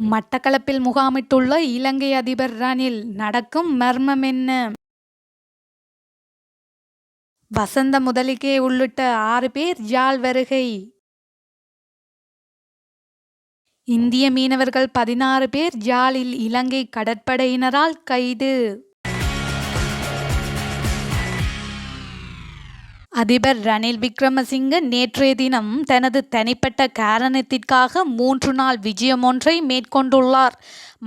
மட்டக்களப்பில் முகாமிட்டுள்ள இலங்கை அதிபர் ரணில் நடக்கும் மர்மம் என்ன? வசந்த முதலிகே உள்ளிட்ட ஆறு பேர் யாழ் வருகை இந்திய மீனவர்கள் பதினாறு பேர் யாழில் இலங்கை கடற்படையினரால் கைது அதிபர் ரணில் விக்ரமசிங்க நேற்றைய தினம் தனது தனிப்பட்ட காரணத்திற்காக மூன்று நாள் விஜயம் ஒன்றை மேற்கொண்டுள்ளார்.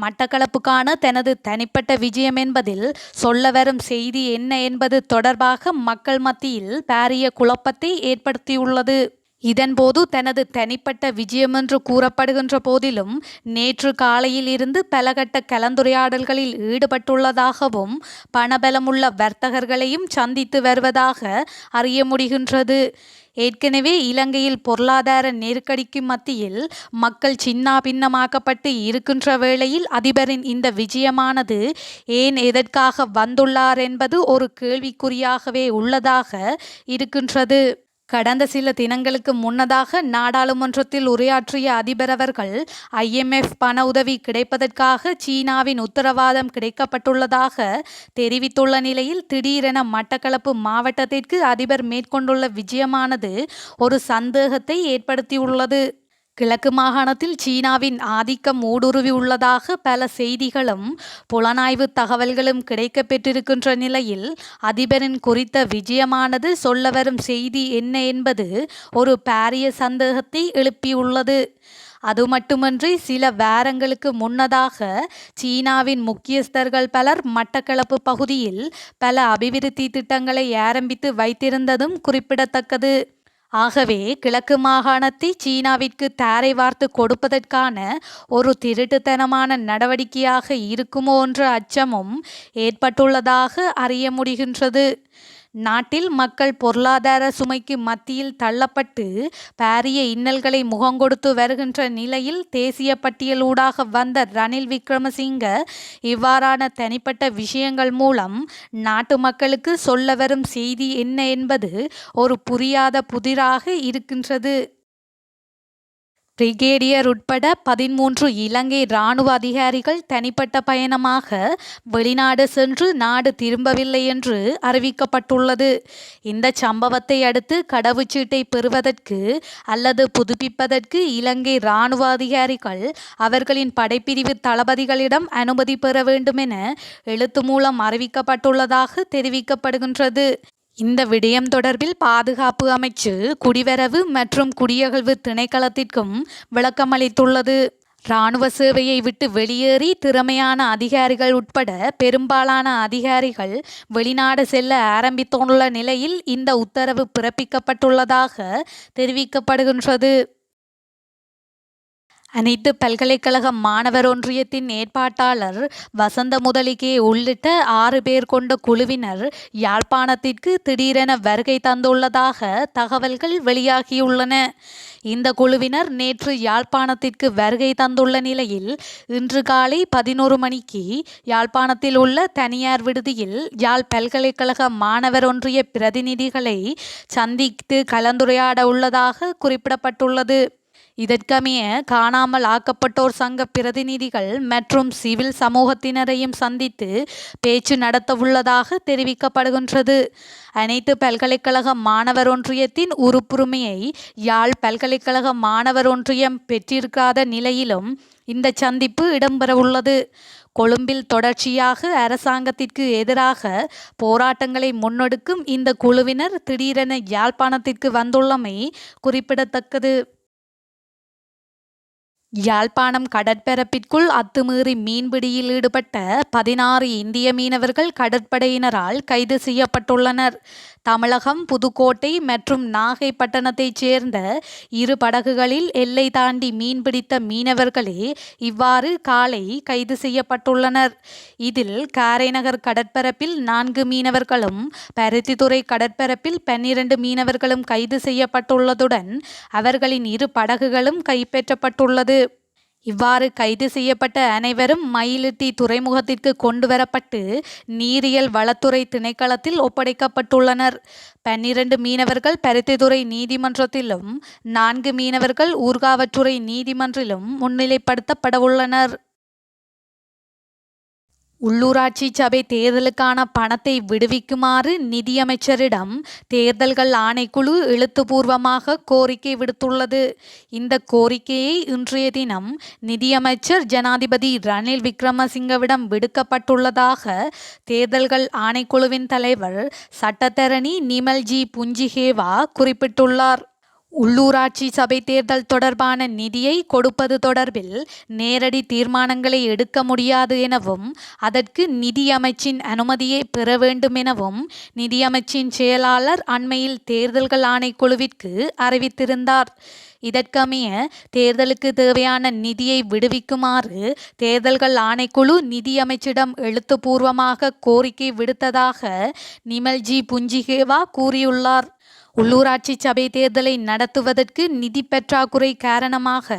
மட்டக்களப்புக்கான தனது தனிப்பட்ட விஜயம் என்பதில் சொல்ல வரும் செய்தி என்ன என்பது தொடர்பாக மக்கள் மத்தியில் பாரிய குழப்பத்தை ஏற்படுத்தியுள்ளது. இதன்போது தனது தனிப்பட்ட விஜயமென்று கூறப்படுகின்ற போதிலும் நேற்று காலையில் இருந்து பலகட்ட கலந்துரையாடல்களில் ஈடுபட்டுள்ளதாகவும் பணபலமுள்ள வர்த்தகர்களையும் சந்தித்து வருவதாக அறிய முடிகின்றது. ஏற்கனவே இலங்கையில் பொருளாதார நெருக்கடிக்கு மத்தியில் மக்கள் சின்னா பின்னமாக்கப்பட்டு இருக்கின்ற வேளையில் அதிபரின் இந்த விஜயமானது ஏன் எதற்காக வந்துள்ளார் என்பது ஒரு கேள்விக்குறியாகவே உள்ளதாக இருக்கின்றது. கடந்த சில தினங்களுக்கு முன்னதாக நாடாளுமன்றத்தில் உரையாற்றிய அதிபர் அவர்கள் ஐஎம்எஃப் பண உதவி கிடைப்பதற்காக சீனாவின் உத்தரவாதம் கிடைக்கப்பட்டுள்ளதாக தெரிவித்துள்ள நிலையில் திடீரென மட்டக்களப்பு மாவட்டத்திற்கு அதிபர் மேற்கொண்டுள்ள விஜயமானது ஒரு சந்தேகத்தை ஏற்படுத்தியுள்ளது. கிழக்கு மாகாணத்தில் சீனாவின் ஆதிக்கம் ஊடுருவியுள்ளதாக பல செய்திகளும் புலனாய்வு தகவல்களும் கிடைக்கப்பெற்றிருக்கின்ற நிலையில் அதிபரின் குறித்த விஜயமானது சொல்ல வரும் செய்தி என்ன என்பது ஒரு பாரிய சந்தேகத்தை எழுப்பியுள்ளது. அது மட்டுமன்றி சில வாரங்களுக்கு முன்னதாக சீனாவின் முக்கியஸ்தர்கள் பலர் மட்டக்களப்பு பகுதியில் பல அபிவிருத்தி திட்டங்களை ஆரம்பித்து வைத்திருந்ததும் குறிப்பிடத்தக்கது. ஆகவே கிழக்கு மாகாணத்தை சீனாவிற்கு தாரை வார்த்து கொடுப்பதற்கான ஒரு திருட்டுத்தனமான நடவடிக்கையாக இருக்குமோ என்ற அச்சமும் ஏற்பட்டுள்ளதாக அறிய முடிகின்றது. நாட்டில் மக்கள் பொருளாதார சுமைக்கு மத்தியில் தள்ளப்பட்டு பாரிய இன்னல்களை முகங்கொடுத்து வருகின்ற நிலையில் தேசிய பட்டியலூடாக வந்த ரணில் விக்ரமசிங்க இவ்வாறான தனிப்பட்ட விஷயங்கள் மூலம் நாட்டு மக்களுக்கு சொல்ல வரும் செய்தி என்ன என்பது ஒரு புரியாத புதிராக இருக்கின்றது. பிரிகேடியர் உட்பட பதின்மூன்று இலங்கை இராணுவ அதிகாரிகள் தனிப்பட்ட பயணமாக வெளிநாடு சென்று நாடு திரும்பவில்லை என்று அறிவிக்கப்பட்டுள்ளது. இந்த சம்பவத்தை அடுத்து கடவுச்சீட்டை பெறுவதற்கு அல்லது புதுப்பிப்பதற்கு இலங்கை இராணுவ அதிகாரிகள் அவர்களின் படைப்பிரிவு தளபதிகளிடம் அனுமதி பெற வேண்டுமென எழுத்து மூலம் அறிவிக்கப்பட்டுள்ளதாக தெரிவிக்கப்படுகின்றது. இந்த விடயம் தொடர்பில் பாதுகாப்பு அமைச்சு குடிவரவு மற்றும் குடியகழ்வு திணைக்களத்திற்கும் விளக்கமளித்துள்ளது. இராணுவ சேவையை விட்டு வெளியேறி திறமையான அதிகாரிகள் உட்பட பெரும்பாலான அதிகாரிகள் வெளிநாடு செல்ல ஆரம்பித்துள்ள நிலையில் இந்த உத்தரவு பிறப்பிக்கப்பட்டுள்ளதாக தெரிவிக்கப்படுகின்றது. அனைத்து பல்கலைக்கழக மாணவர் ஒன்றியத்தின் ஏற்பாட்டாளர் வசந்த முதலிகே உள்ளிட்ட ஆறு பேர் கொண்ட குழுவினர் யாழ்ப்பாணத்திற்கு திடீரென வருகை தந்துள்ளதாக தகவல்கள் வெளியாகியுள்ளன. இந்த குழுவினர் நேற்று யாழ்ப்பாணத்திற்கு வருகை தந்துள்ள நிலையில் இன்று காலை பதினொரு மணிக்கு யாழ்ப்பாணத்தில் உள்ள தனியார் விடுதியில் யாழ் பல்கலைக்கழக மாணவர் ஒன்றிய பிரதிநிதிகளை சந்தித்து கலந்துரையாட உள்ளதாக குறிப்பிடப்பட்டுள்ளது. இதற்கமைய காணாமல் ஆக்கப்பட்டோர் சங்க பிரதிநிதிகள் மற்றும் சிவில் சமூகத்தினரையும் சந்தித்து பேச்சு நடத்தவுள்ளதாக தெரிவிக்கப்படுகின்றது. அனைத்து பல்கலைக்கழக மாணவர் ஒன்றியத்தின் உறுப்புரிமையை யாழ் பல்கலைக்கழக மாணவர் ஒன்றியம் பெற்றிருக்காத நிலையிலும் இந்த சந்திப்பு இடம்பெறவுள்ளது. கொழும்பில் தொடர்ச்சியாக அரசாங்கத்திற்கு எதிராக போராட்டங்களை முன்னெடுக்கும் இந்த குழுவினர் திடீரென யாழ்ப்பாணத்திற்கு வந்துள்ளமை குறிப்பிடத்தக்கது. யாழ்ப்பாணம் கடற்பரப்பிற்குள் அத்துமீறி மீன்பிடியில் ஈடுபட்ட பதினாறு இந்திய மீனவர்கள் கடற்படையினரால் கைது செய்யப்பட்டுள்ளனர். தமிழகம் புதுக்கோட்டை மற்றும் நாகைப்பட்டணத்தைச் சேர்ந்த இரு படகுகளில் எல்லை தாண்டி மீன்பிடித்த மீனவர்களே இவ்வாறு காலை கைது செய்யப்பட்டுள்ளனர். இதில் காரைநகர் கடற்பரப்பில் நான்கு மீனவர்களும் பருத்தித்துறை கடற்பரப்பில் பன்னிரண்டு மீனவர்களும் கைது செய்யப்பட்டுள்ளதுடன் அவர்களின் இரு படகுகளும் கைப்பற்றப்பட்டுள்ளது. இவ்வாறு கைது செய்யப்பட்ட அனைவரும் மயிலிட்டி துறைமுகத்திற்கு கொண்டுவரப்பட்டு நீரியல் வளத்துறை திணைக்களத்தில் ஒப்படைக்கப்பட்டுள்ளனர். பன்னிரண்டு மீனவர்கள் பருத்தித்துறை நீதிமன்றத்திலும் நான்கு மீனவர்கள் ஊர்காவற்றுறை நீதிமன்றிலும் முன்னிலைப்படுத்தப்படவுள்ளனர். உள்ளூராட்சி சபை தேர்தலுக்கான பணத்தை விடுவிக்குமாறு நிதியமைச்சரிடம் தேர்தல்கள் ஆணைக்குழு எழுத்துப்பூர்வமாக கோரிக்கை விடுத்துள்ளது. இந்த கோரிக்கையை இன்றைய தினம் நிதியமைச்சர் ஜனாதிபதி ரணில் விக்ரமசிங்கவிடம் விடுக்கப்பட்டுள்ளதாக தேர்தல்கள் ஆணைக்குழுவின் தலைவர் சட்டத்தரணி நிமல்ஜி புஞ்சிஹேவா குறிப்பிட்டுள்ளார். உள்ளூராட்சி சபை தேர்தல் தொடர்பான நிதியை கொடுப்பது தொடர்பில் நேரடி தீர்மானங்களை எடுக்க முடியாது எனவும் அதற்கு நிதியமைச்சின் அனுமதியை பெற வேண்டும் எனவும் நிதியமைச்சின் செயலாளர் அண்மையில் தேர்தல்கள் ஆணைக்குழுவிற்கு அறிவித்திருந்தார். இதற்கமைய தேர்தலுக்கு தேவையான நிதியை விடுவிக்குமாறு தேர்தல்கள் ஆணைக்குழு நிதியமைச்சிடம் எழுத்துப்பூர்வமாக கோரிக்கை விடுத்ததாக நிமல்ஜி புஞ்சிகேவா கூறியுள்ளார். உள்ளூராட்சி சபை தேர்தலை நடத்துவதற்கு நிதி பற்றாக்குறை காரணமாக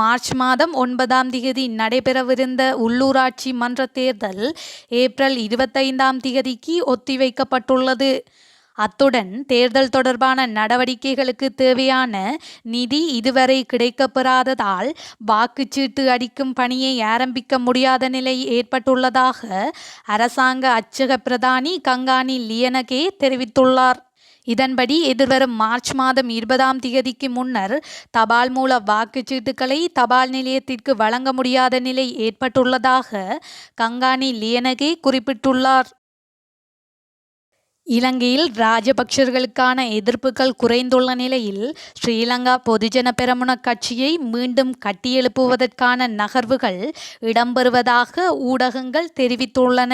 மார்ச் மாதம் ஒன்பதாம் திகதி நடைபெறவிருந்த உள்ளூராட்சி மன்ற தேர்தல் ஏப்ரல் இருபத்தைந்தாம் திகதிக்கு ஒத்திவைக்கப்பட்டுள்ளது. அத்துடன் தேர்தல் தொடர்பான நடவடிக்கைகளுக்கு தேவையான நிதி இதுவரை கிடைக்கப்பெறாததால் வாக்குச்சீட்டு அடிக்கும் பணியை ஆரம்பிக்க முடியாத நிலை ஏற்பட்டுள்ளதாக அரசாங்க அச்சக பிரதானி கங்கானி லியனகே தெரிவித்துள்ளார். இதன்படி எதிர்வரும் மார்ச் மாதம் இருபதாம் தேதிக்கு முன்னர் தபால் மூல வாக்குச்சீட்டுகளை தபால் நிலையத்திற்கு வழங்க முடியாத நிலை ஏற்பட்டுள்ளதாக கங்காணி லியனகே குறிப்பிட்டுள்ளார். இலங்கையில் ராஜபக்சர்களுக்கான எதிர்ப்புகள் குறைந்துள்ள நிலையில் ஸ்ரீலங்கா பொதுஜன பெரமுன கட்சியை மீண்டும் கட்டியெழுப்புவதற்கான நகர்வுகள் இடம்பெறுவதாக ஊடகங்கள் தெரிவித்துள்ளன.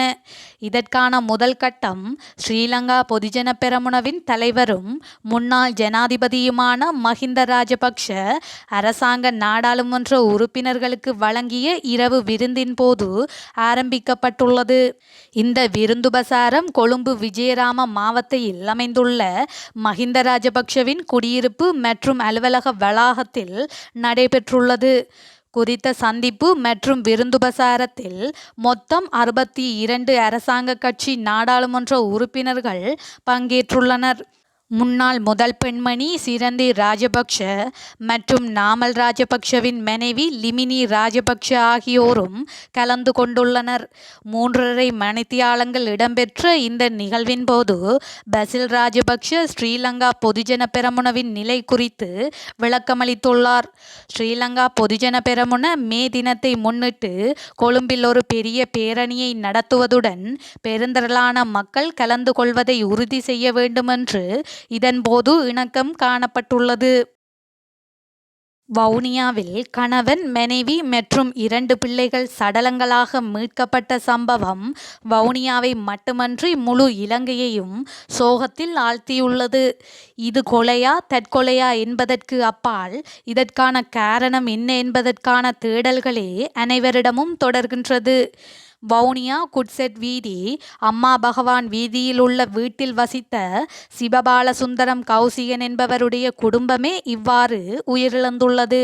இதற்கான முதல் கட்டம் ஸ்ரீலங்கா பொதுஜன பெரமுனவின் தலைவரும் முன்னாள் ஜனாதிபதியுமான மஹிந்த ராஜபக்ஷ அரசாங்க நாடாளுமன்ற உறுப்பினர்களுக்கு வழங்கிய இரவு விருந்தின் போது ஆரம்பிக்கப்பட்டுள்ளது. இந்த விருந்துபசாரம் கொழும்பு விஜயராம மாவட்டத்தில் அமைந்துள்ள மஹிந்த ராஜபக்ஷவின் குடியிருப்பு மற்றும் அலுவலக வளாகத்தில் நடைபெற்றுள்ளது. குறித்த சந்திப்பு மற்றும் விருந்துபசாரத்தில் மொத்தம் அறுபத்தி இரண்டு அரசாங்க கட்சி நாடாளுமன்ற உறுப்பினர்கள் பங்கேற்றுள்ளனர். முன்னாள் முதல் பெண்மணி சிரந்தி ராஜபக்ஷ மற்றும் நாமல் ராஜபக்ஷவின் மனைவி லிமினி ராஜபக்ஷ ஆகியோரும் கலந்து கொண்டுள்ளனர். மூன்றரை மணித்தியாலங்கள் இடம்பெற்ற இந்த நிகழ்வின் போது பசில் ராஜபக்ஷ ஸ்ரீலங்கா பொதுஜன பெரமுனவின் நிலை குறித்து விளக்கமளித்துள்ளார். ஸ்ரீலங்கா பொதுஜன பெரமுன மே தினத்தை முன்னிட்டு கொழும்பில் ஒரு பெரிய பேரணியை நடத்துவதுடன் பெருந்திரளான மக்கள் கலந்து கொள்வதை உறுதி செய்ய வேண்டுமென்று இதன்போது இணக்கம் காணப்பட்டுள்ளது. வவுனியாவில் கணவன் மனைவி மற்றும் இரண்டு பிள்ளைகள் சடலங்களாக மீட்கப்பட்ட சம்பவம் வவுனியாவை மட்டுமன்றி முழு இலங்கையையும் சோகத்தில் ஆழ்த்தியுள்ளது. இது கொலையா தற்கொலையா என்பதற்கு அப்பால் இதற்கான காரணம் என்ன என்பதற்கான தேடல்களே அனைவரிடமும் தொடர்கின்றது. வவுனியா குட்செட் வீதி அம்மா பகவான் வீதியில் உள்ள வீட்டில் வசித்த சிவபாலசுந்தரம் கௌசிகன் என்பவருடைய குடும்பமே இவ்வாறு உயிரிழந்துள்ளது.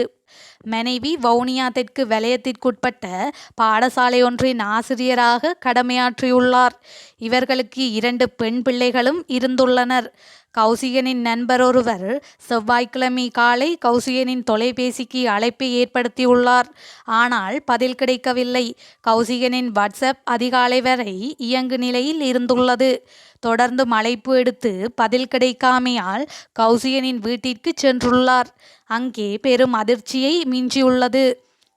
மனைவி வவுனியா தெற்கு வலயத்திற்குட்பட்ட பாடசாலை ஒன்றின் ஆசிரியராக கடமையாற்றியுள்ளார். இவர்களுக்கு இரண்டு பெண் பிள்ளைகளும் இருந்துள்ளனர். கௌசிகனின் நண்பர் ஒருவர் செவ்வாய்க்கிழமை காலை கௌசிகனின் தொலைபேசிக்கு அழைப்பை ஏற்படுத்தியுள்ளார். ஆனால் பதில் கிடைக்கவில்லை. கௌசிகனின் வாட்ஸ்அப் அதிகாலை வரை இயங்கு நிலையில் இருந்துள்ளது. தொடர்ந்து மழைப்பு எடுத்து பதில் கிடைக்காமையால் கௌசியனின் வீட்டிற்கு சென்றுள்ளார். அங்கே பெரும் அதிர்ச்சியை மிஞ்சியுள்ளது.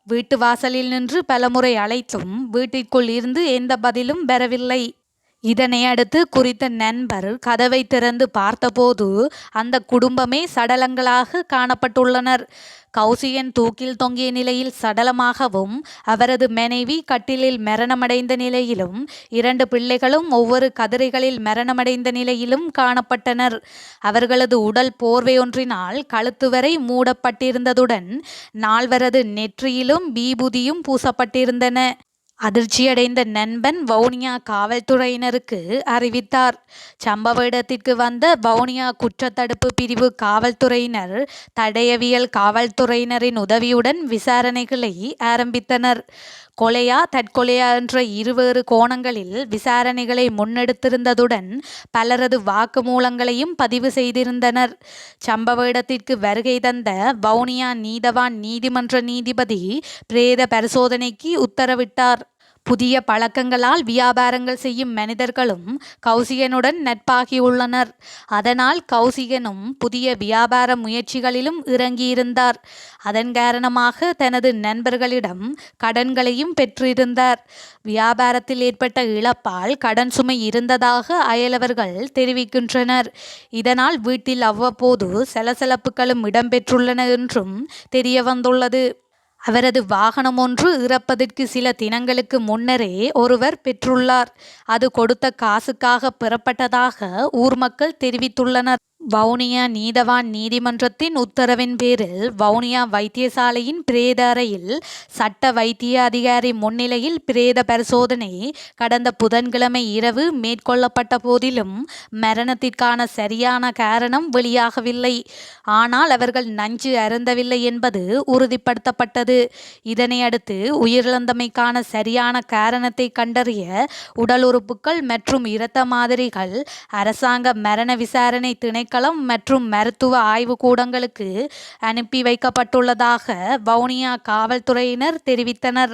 வீட்டு வாசலில் நின்று பலமுறை அழைத்தும் வீட்டிற்குள் இருந்து எந்த பதிலும் பெறவில்லை இதனை அடுத்து குறித்த நண்பர் கதவை திறந்து பார்த்தபோது அந்த குடும்பமே சடலங்களாக காணப்பட்டுள்ளனர். கௌசியன் தூக்கில் தொங்கிய நிலையில் சடலமாகவும் அவரது மனைவி கட்டிலில் மரணமடைந்த நிலையிலும் இரண்டு பிள்ளைகளும் ஒவ்வொரு கதிரைகளில் மரணமடைந்த நிலையிலும் காணப்பட்டனர். அவர்களது உடல் போர்வையொன்றினால் கழுத்து வரை மூடப்பட்டிருந்ததுடன் நால்வரது நெற்றியிலும் பீபுதியும் பூசப்பட்டிருந்தன. அதிர்ச்சியடைந்த நண்பன் வவுனியா காவல்துறையினருக்கு அறிவித்தார். சம்பவ இடத்திற்கு வந்த வவுனியா குற்றத்தடுப்பு பிரிவு காவல்துறையினர் தடயவியல் காவல்துறையினரின் உதவியுடன் விசாரணைகளை ஆரம்பித்தனர். கொலையா தற்கொலையா என்ற இருவேறு கோணங்களில் விசாரணைகளை முன்னெடுத்திருந்ததுடன் பலரது வாக்குமூலங்களையும் பதிவு செய்திருந்தனர். சம்பவ இடத்திற்கு வருகை தந்த வவுனியா நீதவான் நீதிமன்ற நீதிபதி பிரேத பரிசோதனைக்கு உத்தரவிட்டார். புதிய பழக்கங்களால் வியாபாரங்கள் செய்யும் மனிதர்களும் கௌசிகனுடன் நட்பாகியுள்ளனர். அதனால் கௌசிகனும் புதிய வியாபார முயற்சிகளிலும் இறங்கியிருந்தார். அதன் காரணமாக தனது நண்பர்களிடம் கடன்களையும் பெற்றிருந்தார். வியாபாரத்தில் ஏற்பட்ட இழப்பால் கடன் சுமை இருந்ததாக அயலவர்கள் தெரிவிக்கின்றனர். இதனால் வீட்டில் அவ்வப்போது சலசலப்புகளும் இடம்பெற்றுள்ளன என்றும் தெரியவந்துள்ளது. அவரது வாகனம் ஒன்று இறப்பதற்கு சில தினங்களுக்கு முன்னரே ஒருவர் பெற்றுள்ளார். அது கொடுத்த காசுக்காக பெறப்பட்டதாக ஊர் மக்கள் தெரிவித்துள்ளனர். வவுனியா நீதவான் நீதிமன்றத்தின் உத்தரவின் பேரில் வவுனியா வைத்தியசாலையின் பிரேத அறையில் சட்ட வைத்திய அதிகாரி முன்னிலையில் பிரேத பரிசோதனை கடந்த புதன்கிழமை இரவு மேற்கொள்ளப்பட்ட போதிலும் மரணத்திற்கான சரியான காரணம் வெளியாகவில்லை. ஆனால் அவர்கள் நஞ்சு அருந்தவில்லை என்பது உறுதிப்படுத்தப்பட்டது. இதனையடுத்து உயிரிழந்தமைக்கான சரியான காரணத்தை கண்டறிய உடல் உறுப்புகள் மற்றும் இரத்த மாதிரிகள் அரசாங்க மரண விசாரணை திணைக்களம் மற்றும் மருத்துவ ஆய்வு கூடங்களுக்கு அனுப்பி வைக்கப்பட்டுள்ளதாக வவுனியா காவல்துறையினர் தெரிவித்தனர்.